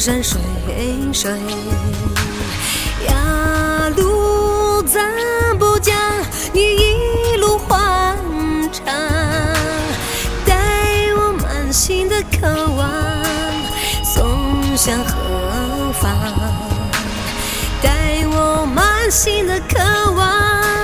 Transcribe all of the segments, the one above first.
山，水水，呀路咱不讲，你一路欢畅，带我满心的渴望送向何方？带我满心的渴望。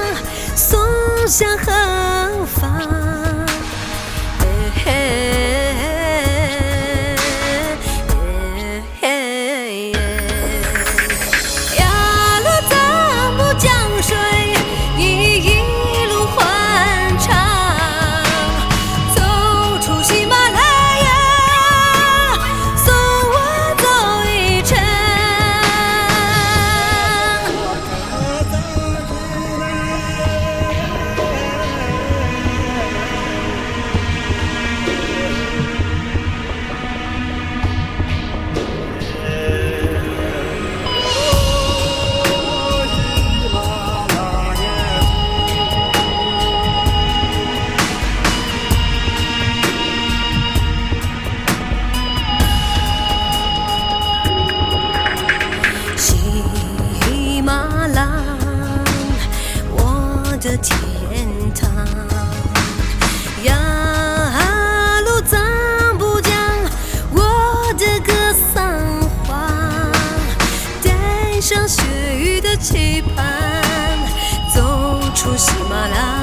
天堂。雅鲁藏布江，我的格桑花，带上雪域的期盼，走出喜马拉雅，